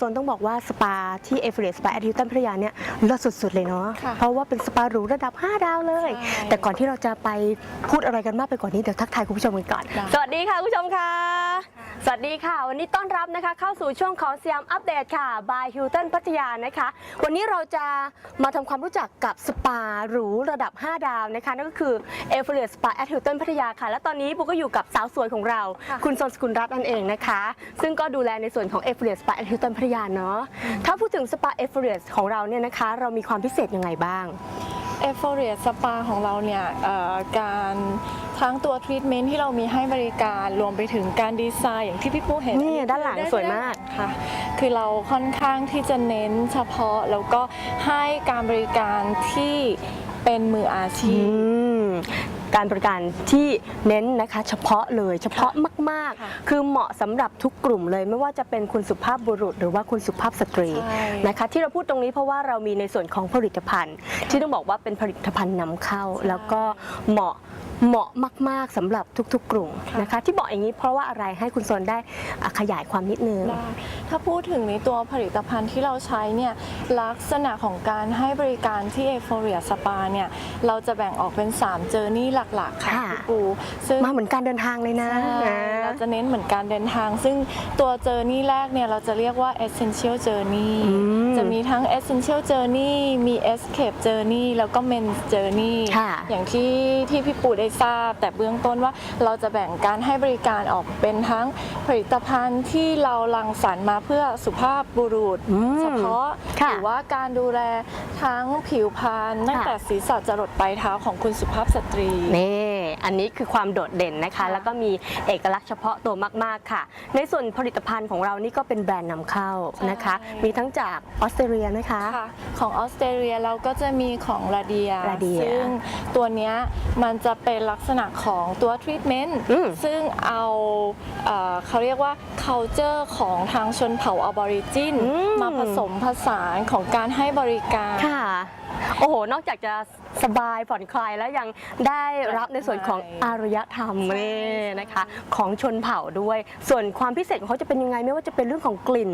ซนต้องบอกว่าสปาที่เอฟเรสปาแอดฮิลตันพัทยาเนี่ยเลิศสุดๆเลยเนาะค่ะเพราะว่าเป็นสปาหรูระดับ 5 ดาวเลย ใช่ แต่ก่อนที่เราจะไปพูดอะไรกันมากไปกว่านี้เดี๋ยวทักทายคุณผู้ชมกันก่อนได้สวัสดีค่ะคุณผู้ชมค่ะ สวัสดีค่ะ วันนี้ต้อนรับนะคะ เข้าสู่ช่วงของสยามอัปเดตค่ะ by Hilton พัทยานะคะ วันนี้เราจะมาทำความรู้จักกับสปาหรูระดับ 5 ดาวนะคะนั่นก็คือ e v e r e s t Spa at Hilton พัทยาค่ะ และตอนนี้ปุ๊กก็อยู่กับสาวสวยของเรา ค่ะ คุณสนสกุลรัตน์นั่นเองนะคะ ซึ่งก็ดูแลในส่วนของ e v e r e s t Spa at Hilton พัทยาเนาะถ้าพูดถึงสปา e v e r e s t ของเราเนี่ยนะคะ เรามีความพิเศษยังไงบ้างเอฟเฟอร์เรียสปาของเราเนี่ยเอ่อการทั้งตัวทรีทเมนต์ที่เรามีให้บริการรวมไปถึงการดีไซน์อย่างที่พี่ปูเห็นนี่ด้านหลังสวยมากค่ะ คือเราค่อนข้างที่จะเน้นเฉพาะแล้วก็ให้การบริการที่เป็นมืออาชีอืพม การบริการที่เน้นนะคะเฉพาะเลยเฉพาะมากค่ะๆคือเหมาะสำหรับทุกกลุ่มเลย ไม่ว่าจะเป็นคุณสุภาพบุรุษ หรือว่าคุณสุภาพสตรีใช่นะคะที่เราพูดตรงนี้เพราะว่าเรามีในส่วนของผลิตภัณฑ์ ที่ต้องบอกว่าเป็นผลิตภัณฑ์นำเข้า แล้วก็เหมาะ เหมาะมาก ๆสำหรับทุก ๆ กลุ่มนะคะ ที่บอกอย่างนี้เพราะว่าอะไรให้คุณโซนได้อะขยายความนิดนึงได้ถ้าพูดถึงในตัวผลิตภัณฑ์ที่เราใช้เนี่ยลักษณะของการให้บริการที่เอฟเฟอร์เรียสปาเนี่ยเราจะแบ่งออกเป็น3เจอร์นี่หลักๆ ค่ะค่ะพี่ปูซึ่งมาเหมือนการเดินทางเลยนะใช่นะ เราจะเน้นเหมือนการเดินทาง ซึ่งตัวเจอร์นี่แรกเนี่ยเราจะเรียกว่า essential journey อืมจะมีทั้ง essential journey มี escape journey แล้วก็ main journey ค่ะอย่างที่ที่พี่ปูได้ทราบ แต่เบื้องต้นว่าเราจะแบ่งการให้บริการออกเป็นทั้งผลิตภัณฑ์ที่เราลังสรรค์มาเพื่อสุภาพบุรุษอืมเฉพาะค่ะหรือว่าการดูแลทั้งผิวพรรณตั้งค่ะแต่ศีรษะจรดปลายเท้าของคุณสุภาพสตรีนี่ อันนี้คือความโดดเด่นนะคะค่ะแล้วก็มีเอกลักษณ์เฉพาะตัวมาก ๆ ค่ะ ในส่วนผลิตภัณฑ์ของเรานี่ก็เป็นแบรนด์นำเข้านะคะ ใช่ มีทั้งจากออสเตรเลียนะคะ ค่ะของออสเตรเลียเราก็จะมีของลาเดีย Radia ซึ่งตัวเนี้ยมันจะเป็นลักษณะของตัวทรีทเมนต์อืมซึ่งเอาเอ่อเขาเรียกว่า culture ของทางชนเผ่าอบอริจินอืม มาผสมผสานของการให้บริการ ค่ะ โอ้โห นอกจากจะ สบายผ่อนคลายแล้วยังได้รับในส่วนของอารยธรรมใช่นี่นะคะ ของชนเผ่าด้วย ส่วนความพิเศษของเขาจะเป็นยังไงไม่ว่าจะเป็นเรื่องของกลิ่น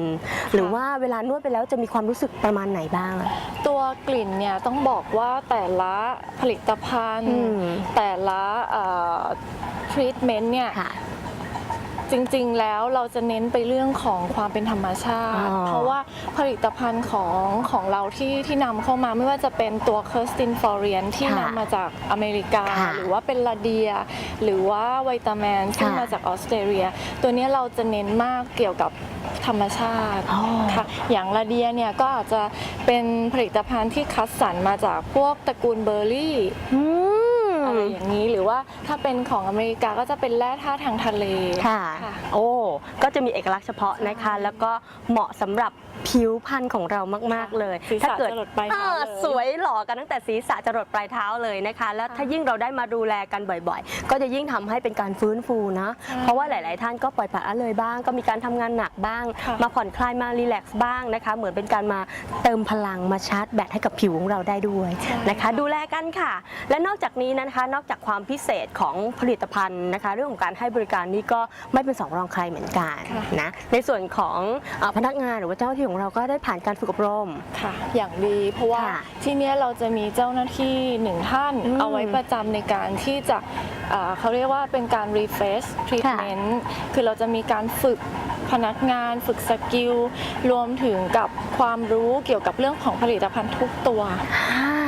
หรือว่าเวลานวดไปแล้วจะมีความรู้สึกประมาณไหนบ้าง ตัวกลิ่นเนี่ยต้องบอกว่าแต่ละผลิตภัณฑ์อืมแต่ละทรีทเมนต์เนี่ยค่ะ จริงๆ แล้วเราจะเน้นไปเรื่องของความเป็นธรรมชาติ อ๋อเพราะว่าผลิตภัณฑ์ของของเราที่ที่นำเข้ามาไม่ว่าจะเป็นตัวเคอร์สตินฟอร์เรียนที่ค่ะนำมาจากอเมริกา ค่ะหรือว่าเป็นลาเดีย หรือว่าไวตาแมนซึ่งค่ะมาจากออสเตรเลีย ตัวเนี้ยเราจะเน้นมากเกี่ยวกับธรรมชาติอ๋อ ค่ะอย่างลาเดียเนี่ยก็อาจจะเป็นผลิตภัณฑ์ที่คัดสรรมาจากพวกตระกูลเบอร์รี่ อืม อะไรอย่างนี้หรือ ว่าถ้าเป็นของอเมริกาก็จะเป็นแร่ธาตุทางทะเล ค่ะ ค่ะ โอ้ ก็จะมีเอกลักษณ์เฉพาะนะคะ แล้วก็เหมาะสำหรับผิวพรรณของเรามาก ๆ เลย ศีรษะจรดปลายเท้าอ่เลยสวยหล่อกันตั้งแต่ศีรษะจรดปลายเท้าเลยนะคะ แล้วค่ะถ้ายิ่งเราได้มาดูแลกันบ่อย ๆ ก็จะยิ่งทำให้เป็นการฟื้นฟูนะใช่เพราะว่าหลาย ๆ ท่านก็ปล่อยปละละเลยบ้าง ก็มีการทำงานหนักบ้าง ค่ะ มาผ่อนคลายมารีแลกซ์บ้างนะคะ เหมือนเป็นการมาเติมพลังมาชาร์จแบตให้กับผิวของเราได้ด้วยนะคะ ดูแลกันค่ะ และนอกจากนี้นะคะ นอกจากความพิเศษของผลิตภัณฑ์นะคะเรื่องของการให้บริการนี่ก็ไม่เป็นสองรองใครเหมือนกันค่ะนะในส่วนของเอ่อพนักงานหรือว่าเจ้าหน้าที่ของเราก็ได้ผ่านการฝึกอบรมค่ะ อย่างดีเพราะว่าค่ะที่เนี้ยเราจะมีเจ้าหน้าที่หนึ่งท่านอืมเอาไว้ประจำในการที่จะเอ่อเขาเรียกว่าเป็นการ refresh treatment คือเราจะมีการฝึกพนักงานฝึกสกิล รวมถึงกับความรู้เกี่ยวกับเรื่องของผลิตภัณฑ์ทุกตัวอ่าเพ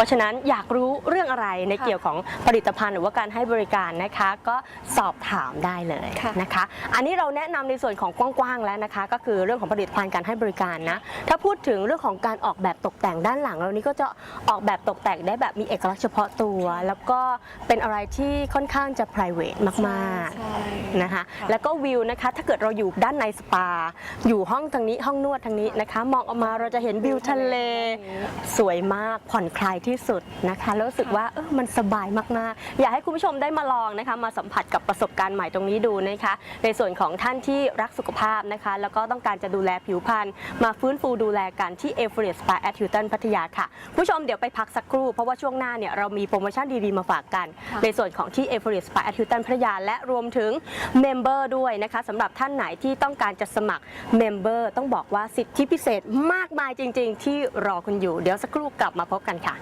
ราะฉะนั้นอยากรู้เรื่องอะไรในค่ะเกี่ยวของผลิตภัณฑ์หรือว่าการให้บริการนะคะ ก็สอบถามได้เลยค่ะนะคะ อันนี้เราแนะนำในส่วนของกว้างๆแล้วนะคะ ก็คือเรื่องของผลิตภัณฑ์การให้บริการนะถ้าพูดถึงเรื่องของการออกแบบตกแต่งด้านหลังเรานี้ก็จะออกแบบตกแต่งได้แบบมีเอกลักษณ์เฉพาะตัว แล้วก็เป็นอะไรที่ค่อนข้างจะ p r i v a t มากๆใช่นะคะค่ะแล้วก็วิวนะคะถ้าเกิดเราอยู่ด้านในสปา อยู่ห้องทางนี้ห้องนวดทางนี้นะคะ มองออกมาเราจะเห็นวิวทะเลสวยมากผ่อนคลายที่ที่สุดนะคะแล้วรู้สึกว่าเออมันสบายมากๆ อยากให้คุณผู้ชมได้มาลองนะคะ มาสัมผัสกับประสบการณ์ใหม่ตรงนี้ดูนะคะ ในส่วนของท่านที่รักสุขภาพนะคะ แล้วก็ต้องการจะดูแลผิวพรรณมาฟื้นฟูดูแลกันที่เอฟเรียสปาแอทฮิลตันพัทยาค่ะผู้ชมเดี๋ยวไปพักสักครู่ เพราะว่าช่วงหน้าเนี่ยเรามีโปรโมชั่นดีๆมาฝากกันค่ะในส่วนของที่เอฟเรียสปาแอทฮิลตันพัทยาและรวมถึงเมมเบอร์ด้วยนะคะสำหรับท่านไหนที่ต้องการจะสมัครเมมเบอร์ต้องบอกว่าสิทธิพิเศษมากมายจริง ๆ ที่รอคุณอยู่เดี๋ยวสักครู่กลับมาพบกันค่ะ